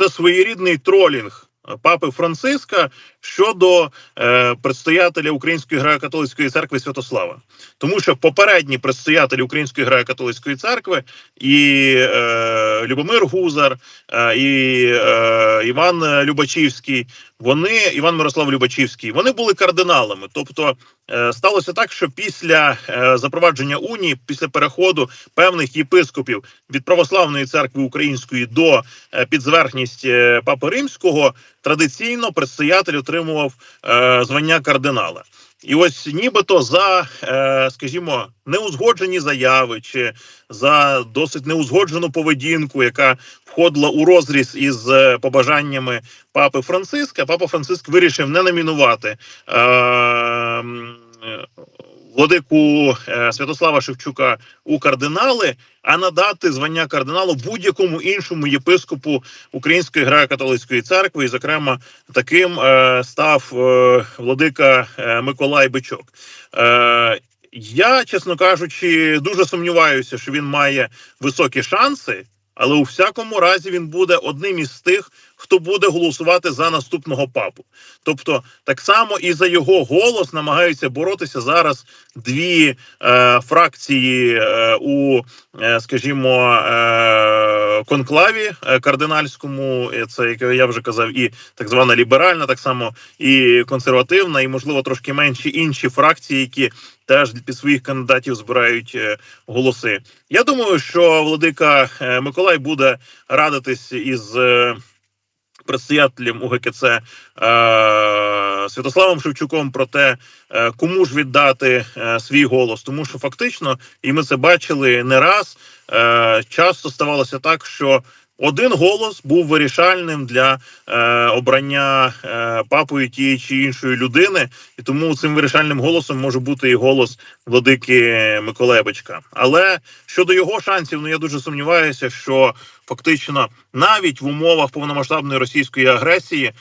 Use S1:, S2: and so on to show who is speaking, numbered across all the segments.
S1: це своєрідний тролінг папи Франциска щодо е, предстоятеля Української греко-католицької церкви Святослава, тому що попередні предстоятелі Української греко-католицької церкви і е, Любомир Гузар, е, і е, Іван Любачівський, вони Іван Мирослав Любачівський, вони були кардиналами. Тобто е, сталося так, що після е, запровадження унії, після переходу певних єпископів від православної церкви української до е, підзверхність е, папи римського, традиційно предстоятель отримував е, звання кардинала. І ось нібито за, е, скажімо, неузгоджені заяви чи за досить неузгоджену поведінку, яка входила у розріз із е, побажаннями папи Франциска, папа Франциск вирішив не номінувати е, е, владику е, Святослава Шевчука у кардинали, а надати звання кардиналу будь-якому іншому єпископу Української греко-католицької церкви, і, зокрема, таким е, став е, владика е, Миколай Бичок. Е, я, чесно кажучи, дуже сумніваюся, що він має високі шанси, але у всякому разі він буде одним із тих, хто буде голосувати за наступного папу. Тобто, так само і за його голос намагаються боротися зараз дві е, фракції е, у, е, скажімо, е, конклаві е, кардинальському. Е, Це як я вже казав, і так звана ліберальна, так само і консервативна, і можливо трошки менші інші фракції, які теж під своїх кандидатів збирають е, голоси. Я думаю, що владика Миколай буде радитись із. Предстоятелем УГКЦ е, Святославом Шевчуком про те, е, кому ж віддати е, свій голос, тому що фактично, і ми це бачили не раз. Е, часто ставалося так, що один голос був вирішальним для е, обрання е, папою тієї чи іншої людини, і тому цим вирішальним голосом може бути і голос владики Миколая Бичка. Але щодо його шансів, ну я дуже сумніваюся, що фактично навіть в умовах повномасштабної російської агресії е,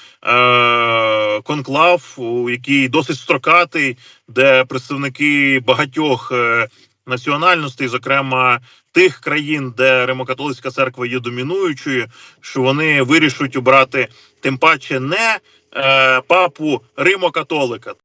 S1: конклав, який досить строкатий, де представники багатьох. Е, Національностей, зокрема тих країн, де Римокатолицька церква є домінуючою, що вони вирішують обрати тим паче не е, папу Римокатолика,